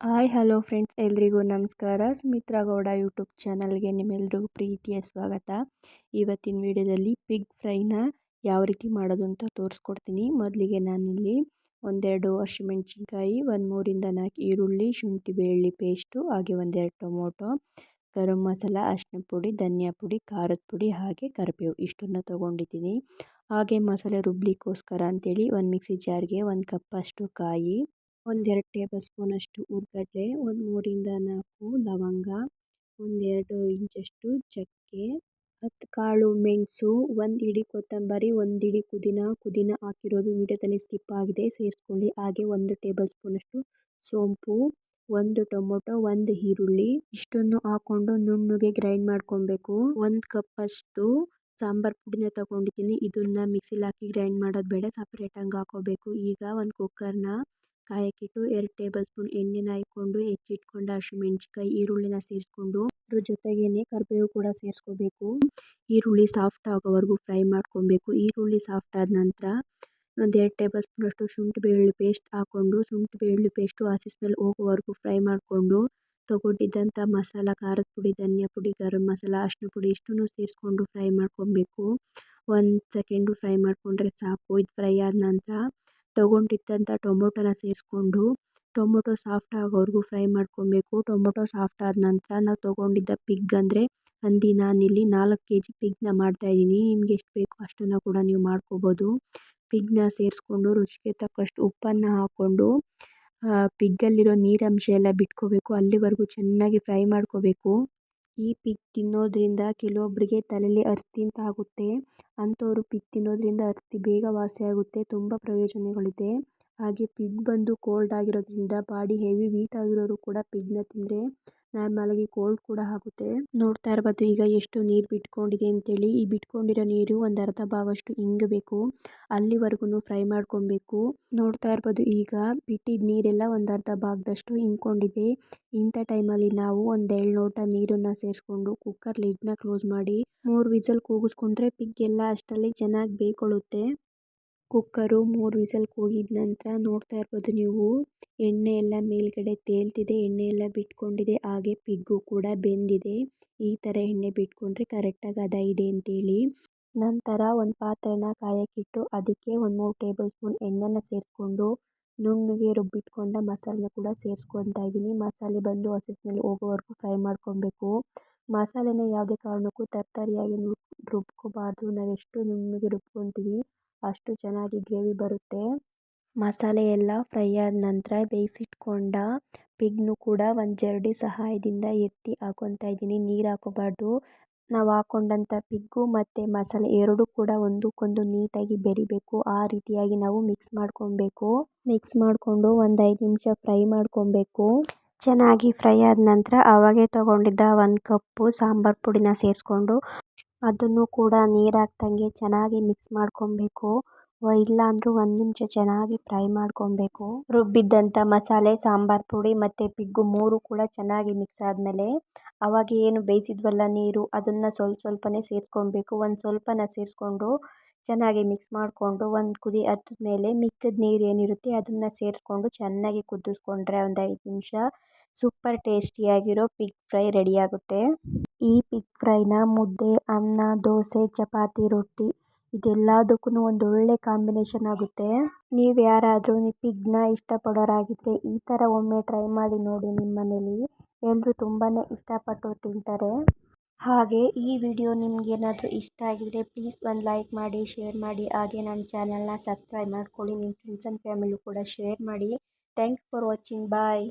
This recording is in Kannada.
Hi, hello friends. ಎಲ್ರಿಗೂ ನಮಸ್ಕಾರ. ಸುಮಿತ್ರಾ ಗೌಡ ಯೂಟ್ಯೂಬ್ ಚಾನಲ್ಗೆ ನಿಮ್ಮೆಲ್ರಿಗೂ ಪ್ರೀತಿಯ ಸ್ವಾಗತ. ಇವತ್ತಿನ ವಿಡಿಯೋದಲ್ಲಿ ಪಿಗ್ ಫ್ರೈನ ಯಾವ ರೀತಿ ಮಾಡೋದು ಅಂತ ತೋರಿಸ್ಕೊಡ್ತೀನಿ. ಮೊದಲಿಗೆ ನಾನಿಲ್ಲಿ ಒಂದೆರಡು ಹಸಿಮೆಣ್ಸಿನ್ಕಾಯಿ ಒಂದು ಮೂರಿಂದ ನಾಲ್ಕು ಈರುಳ್ಳಿ, ಶುಂಠಿ ಬೆಳ್ಳಿ ಪೇಸ್ಟು ಹಾಗೆ ಒಂದೆರಡು ಟೊಮೊಟೊ, ಗರಂ ಮಸಾಲ ಅರಿಶಿನ ಪುಡಿ, ಧನಿಯಾ ಪುಡಿ, ಖಾರದ ಪುಡಿ, ಹಾಗೆ ಕರಿಬೇವು ಇಷ್ಟನ್ನು ತೊಗೊಂಡಿದ್ದೀನಿ. ಹಾಗೆ ಮಸಾಲೆ ರುಬ್ಲಿಕ್ಕೋಸ್ಕರ ಅಂಥೇಳಿ ಒಂದು ಮಿಕ್ಸಿ ಜಾರ್ಗೆ ಒಂದು ಕಪ್ಪಷ್ಟು ಕಾಯಿ ಒಂದೆರಡು ಟೇಬಲ್ ಸ್ಪೂನಷ್ಟು ಉರ್ಗಡ್ಲೆ ಒಂದು ಮೂರಿಂದ ನಾಲ್ಕು ಲವಂಗ, ಒಂದೆರಡು ಇಂಚಷ್ಟು ಚಕ್ಕೆ, ಹತ್ತು ಕಾಳು ಮೆಣಸು, ಒಂದು ಹಿಡಿ ಕೊತ್ತಂಬರಿ, ಒಂದು ಹಿಡಿ ಪುದೀನ ಪುದೀನ ಹಾಕಿರೋದು ವೀಡಿಯೋದಲ್ಲಿ ಸ್ಕಿಪ್ ಆಗಿದೆ, ಸೇರಿಸ್ಕೊಳ್ಳಿ. ಹಾಗೆ ಒಂದು ಟೇಬಲ್ ಸ್ಪೂನಷ್ಟು ಸೋಂಪು, ಒಂದು ಟೊಮೊಟೊ, ಒಂದು ಈರುಳ್ಳಿ. ಇಷ್ಟನ್ನು ಹಾಕ್ಕೊಂಡು ನುಣ್ಣಗೆ ಗ್ರೈಂಡ್ ಮಾಡ್ಕೊಬೇಕು. ಒಂದು ಕಪ್ಪಷ್ಟು ಸಾಂಬಾರು ಪುಡಿನ ತಗೊಂಡಿದ್ದೀನಿ. ಇದನ್ನು ಮಿಕ್ಸಿಲಿ ಹಾಕಿ ಗ್ರೈಂಡ್ ಮಾಡೋದು ಬೇಡ ಸಪ್ರೇಟಾಗಿ ಹಾಕೋಬೇಕು. ಈಗ ಒಂದು ಕುಕ್ಕರ್ನ ಕಾಯಕ್ಕಿಟ್ಟು ಎರಡು ಟೇಬಲ್ ಸ್ಪೂನ್ ಎಣ್ಣೆನ ಹಾಕ್ಕೊಂಡು ಹೆಚ್ಚಿಟ್ಕೊಂಡ ಹಸಿಮೆಣ್ಸಿನ್ಕಾಯಿ ಈರುಳ್ಳಿನ ಸೇರಿಸ್ಕೊಂಡು ಅದ್ರ ಜೊತೆಗೇನೆ ಕರಿಬೇವು ಕೂಡ ಸೇರಿಸ್ಕೋಬೇಕು. ಈರುಳ್ಳಿ ಸಾಫ್ಟ್ ಆಗೋವರೆಗೂ ಫ್ರೈ ಮಾಡ್ಕೊಬೇಕು. ಈರುಳ್ಳಿ ಸಾಫ್ಟ್ ಆದ ನಂತರ ಒಂದು ಎರಡು ಟೇಬಲ್ ಸ್ಪೂನಷ್ಟು ಶುಂಠಿ ಬೆಳ್ಳುಳ್ಳಿ ಪೇಸ್ಟ್ ಹಾಕ್ಕೊಂಡು ಶುಂಠಿ ಬೆಳ್ಳುಳ್ಳಿ ಪೇಸ್ಟು ಹಸಿ ಸ್ಮೆಲ್ ಹೋಗೋವರೆಗೂ ಫ್ರೈ ಮಾಡಿಕೊಂಡು ತಗೊಂಡಿದ್ದಂಥ ಮಸಾಲ, ಖಾರದ ಪುಡಿ, ಧನಿಯಾ ಪುಡಿ, ಗರಂ ಮಸಾಲ ಅರಿಶಿನ ಪುಡಿ ಇಷ್ಟನ್ನು ಸೇರಿಸ್ಕೊಂಡು ಫ್ರೈ ಮಾಡ್ಕೊಬೇಕು. ಒಂದು ಸೆಕೆಂಡು ಫ್ರೈ ಮಾಡಿಕೊಂಡ್ರೆ ಸಾಕು. ಇದು ಫ್ರೈ ಆದ ನಂತರ ತೊಗೊಂಡಿದ್ದಂಥ ಟೊಮೊಟೊನ ಸೇರಿಸ್ಕೊಂಡು, ಟೊಮೊಟೊ ಸಾಫ್ಟ್ ಆಗೋವರೆಗೂ ಫ್ರೈ ಮಾಡ್ಕೊಬೇಕು. ಟೊಮೊಟೊ ಸಾಫ್ಟ್ ಆದ ನಂತರ ನಾವು ತೊಗೊಂಡಿದ್ದ ಪಿಗ್ ಅಂದರೆ ಹಂದಿ ಇಲ್ಲಿ ನಾಲ್ಕು ಕೆ ಜಿ ಪಿಗ್ನ ಮಾಡ್ತಾಯಿದ್ದೀನಿ ನಿಮ್ಗೆ ಎಷ್ಟು ಬೇಕೋ ಅಷ್ಟನ್ನು ಕೂಡ ನೀವು ಮಾಡ್ಕೋಬೋದು. ಪಿಗ್ನ ಸೇರಿಸ್ಕೊಂಡು ರುಚಿಗೆ ತಕ್ಕಷ್ಟು ಉಪ್ಪನ್ನು ಹಾಕ್ಕೊಂಡು ಪಿಗ್ಗಲ್ಲಿರೋ ನೀರಂಶ ಎಲ್ಲ ಬಿಟ್ಕೋಬೇಕು. ಅಲ್ಲಿವರೆಗೂ ಚೆನ್ನಾಗಿ ಫ್ರೈ ಮಾಡ್ಕೋಬೇಕು. ಈ ಪಿಕ್ ತಿನ್ನೋದ್ರಿಂದ ಕೆಲವೊಬ್ಬರಿಗೆ ತಲೆಯಲ್ಲಿ ಅಸ್ಥಿ ಅಂತ ಆಗುತ್ತೆ ಅಂಥವರು ಪಿಕ್ ತಿನ್ನೋದ್ರಿಂದ ಅಸ್ಥಿ ಬೇಗ ವಾಸಿಯಾಗುತ್ತೆ ತುಂಬ ಪ್ರಯೋಜನಗಳಿದೆ. ಹಾಗೆ ಪಿಗ್ ಬಂದು ಕೋಲ್ಡ್ ಆಗಿರೋದ್ರಿಂದ ಬಾಡಿ ಹೆವಿ ವೀಟ್ ಆಗಿರೋರು ಕೂಡ ಪಿಗ್ನ ತಿಂದರೆ ನಾರ್ಮಲಾಗಿ ಕೋಲ್ಡ್ ಕೂಡ ಆಗುತ್ತೆ. ನೋಡ್ತಾ ಇರ್ಬೋದು ಈಗ ಎಷ್ಟು ನೀರು ಬಿಟ್ಕೊಂಡಿದೆ ಅಂತೇಳಿ. ಈ ಬಿಟ್ಕೊಂಡಿರೋ ನೀರು ಒಂದು ಅರ್ಧ ಭಾಗಷ್ಟು ಇಂಗಬೇಕು. ಅಲ್ಲಿವರೆಗೂ ಫ್ರೈ ಮಾಡ್ಕೊಬೇಕು. ನೋಡ್ತಾ ಇರ್ಬೋದು ಈಗ ಬಿಟ್ಟಿದ್ದ ನೀರೆಲ್ಲ ಒಂದು ಅರ್ಧ ಭಾಗದಷ್ಟು ಹಿಂಕೊಂಡಿದೆ ಇಂಥ ಟೈಮಲ್ಲಿ ನಾವು ಒಂದು ಎರಡು ಲೋಟ ನೀರನ್ನು ಸೇರಿಸ್ಕೊಂಡು ಕುಕ್ಕರ್ ಲಿಡ್ನ ಕ್ಲೋಸ್ ಮಾಡಿ ಮೂರು ವಿಸಲ್ ಕೂಗಿಸ್ಕೊಂಡ್ರೆ ಪಿಗ್ ಎಲ್ಲ ಅಷ್ಟರಲ್ಲಿ ಚೆನ್ನಾಗಿ ಬೇಯ್ಕೊಳ್ಳುತ್ತೆ ಕುಕ್ಕರು ಮೂರು ವಿಸಲ್ ಕೂಗಿದ ನಂತರ ನೋಡ್ತಾ ಇರ್ಬೋದು ನೀವು. ಎಣ್ಣೆ ಎಲ್ಲ ಮೇಲ್ಗಡೆ ತೇಲ್ತಿದೆ, ಎಣ್ಣೆ ಎಲ್ಲ ಬಿಟ್ಕೊಂಡಿದೆ, ಹಾಗೆ ಪಿಗ್ಗು ಕೂಡ ಬೆಂದಿದೆ. ಈ ಥರ ಎಣ್ಣೆ ಬಿಟ್ಕೊಂಡ್ರೆ ಕರೆಕ್ಟಾಗಿ ಅದ ಇದೆ ಅಂತೇಳಿ. ನಂತರ ಒಂದು ಪಾತ್ರೆನ ಕಾಯಕ್ಕಿಟ್ಟು ಅದಕ್ಕೆ ಒಂದು ಮೂರು ಟೇಬಲ್ ಸ್ಪೂನ್ ಎಣ್ಣೆನ ಸೇರಿಸ್ಕೊಂಡು ನುಣ್ಣಗೆ ರುಬ್ಬಿಟ್ಕೊಂಡ ಮಸಾಲೆನ ಕೂಡ ಸೇರಿಸ್ಕೊತಾ ಇದ್ದೀನಿ. ಮಸಾಲೆ ಬಂದು ಹಸಿಸ್ನಲ್ಲಿ ಹೋಗೋವರೆಗೂ ಫ್ರೈ ಮಾಡ್ಕೊಬೇಕು. ಮಸಾಲೆನ ಯಾವುದೇ ಕಾರಣಕ್ಕೂ ತರ್ತರಿಯಾಗಿ ರುಬ್ಕೋಬಾರ್ದು. ನಾವೆಷ್ಟು ನುಣ್ಣಗೆ ರುಬ್ಕೊತೀವಿ ಅಷ್ಟು ಚೆನ್ನಾಗಿ ಗ್ರೇವಿ ಬರುತ್ತೆ. ಮಸಾಲೆ ಎಲ್ಲ ಫ್ರೈ ಆದ ನಂತರ ಬೇಯಿಸಿಟ್ಕೊಂಡ ಪಿಗ್ನು ಕೂಡ ಒಂದು ಜರಡಿ ಸಹಾಯದಿಂದ ಎತ್ತಿ ಹಾಕೊತಾ ಇದ್ದೀನಿ. ನೀರು ಹಾಕೋಬಾರ್ದು. ನಾವು ಹಾಕೊಂಡಂಥ ಪಿಗ್ಗು ಮತ್ತು ಮಸಾಲೆ ಎರಡೂ ಕೂಡ ಒಂದಕ್ಕೊಂದು ನೀಟಾಗಿ ಬೆರಿಬೇಕು. ಆ ರೀತಿಯಾಗಿ ನಾವು ಮಿಕ್ಸ್ ಮಾಡ್ಕೊಬೇಕು ಮಿಕ್ಸ್ ಮಾಡಿಕೊಂಡು ಒಂದು ಐದು ನಿಮಿಷ ಫ್ರೈ ಮಾಡ್ಕೊಬೇಕು ಚೆನ್ನಾಗಿ ಫ್ರೈ ಆದ ನಂತರ ಅವಾಗೆ ತಗೊಂಡಿದ್ದ ಒಂದು ಕಪ್ಪು ಸಾಂಬಾರು ಪುಡಿನ ಸೇರಿಸ್ಕೊಂಡು ಅದನ್ನು ಕೂಡ ನೀರು ಹಾಕ್ದಂಗೆ ಚೆನ್ನಾಗಿ ಮಿಕ್ಸ್ ಮಾಡ್ಕೊಬೇಕು. ಇಲ್ಲ ಅಂದರೂ ಒಂದು ನಿಮಿಷ ಚೆನ್ನಾಗಿ ಫ್ರೈ ಮಾಡ್ಕೊಬೇಕು. ರುಬ್ಬಿದ್ದಂಥ ಮಸಾಲೆ, ಸಾಂಬಾರು ಪುಡಿ ಮತ್ತು ಪಿಗ್ಗು ಮೂರು ಕೂಡ ಚೆನ್ನಾಗಿ ಮಿಕ್ಸ್ ಆದಮೇಲೆ ಅವಾಗ ಏನು ಬೇಯಿಸಿದ್ವಲ್ಲ ನೀರು, ಅದನ್ನು ಸ್ವಲ್ಪ ಸ್ವಲ್ಪನೇ ಸೇರಿಸ್ಕೊಬೇಕು. ಒಂದು ಸ್ವಲ್ಪನ ಸೇರಿಸ್ಕೊಂಡು ಚೆನ್ನಾಗಿ ಮಿಕ್ಸ್ ಮಾಡಿಕೊಂಡು ಒಂದು ಕುದಿ ಮೇಲೆ ಮಿಕ್ಕಿದ ನೀರು ಏನಿರುತ್ತೆ ಅದನ್ನು ಸೇರಿಸ್ಕೊಂಡು ಚೆನ್ನಾಗಿ ಕುದಿಸ್ಕೊಂಡ್ರೆ ಒಂದು ಐದು ನಿಮಿಷ ಸೂಪರ್ ಟೇಸ್ಟಿಯಾಗಿರೋ ಪಿಗ್ ಫ್ರೈ ರೆಡಿಯಾಗುತ್ತೆ. ಈ ಪಿಗ್ ಫ್ರೈನ ಮುದ್ದೆ, ಅನ್ನ, ದೋಸೆ, ಚಪಾತಿ, ರೊಟ್ಟಿ ಇದೆಲ್ಲದಕ್ಕೂ ಒಂದು ಒಳ್ಳೆ ಕಾಂಬಿನೇಷನ್ ಆಗುತ್ತೆ. ನೀವು ಯಾರಾದರೂ ಪಿಗ್ನ ಇಷ್ಟಪಡೋರಾಗಿದ್ದರೆ ಈ ಥರ ಒಮ್ಮೆ ಟ್ರೈ ಮಾಡಿ ನೋಡಿ ನಿಮ್ಮ ಮನೇಲಿ. ಎಲ್ಲರೂ ತುಂಬಾ ಇಷ್ಟಪಟ್ಟು ತಿಂತಾರೆ. ಹಾಗೆ ಈ ವಿಡಿಯೋ ನಿಮಗೇನಾದರೂ ಇಷ್ಟ ಆಗಿದರೆ ಪ್ಲೀಸ್ ಒಂದು ಲೈಕ್ ಮಾಡಿ ಶೇರ್ ಮಾಡಿ. ಹಾಗೆ ನನ್ನ ಚಾನಲ್ನ ಸಬ್ಸ್ಕ್ರೈಬ್ ಮಾಡ್ಕೊಳ್ಳಿ. ನಿಮ್ಮ ಫ್ರೆಂಡ್ಸ್ ಆ್ಯಂಡ್ ಫ್ಯಾಮಿಲಿ ಕೂಡ ಶೇರ್ ಮಾಡಿ. Thanks for watching bye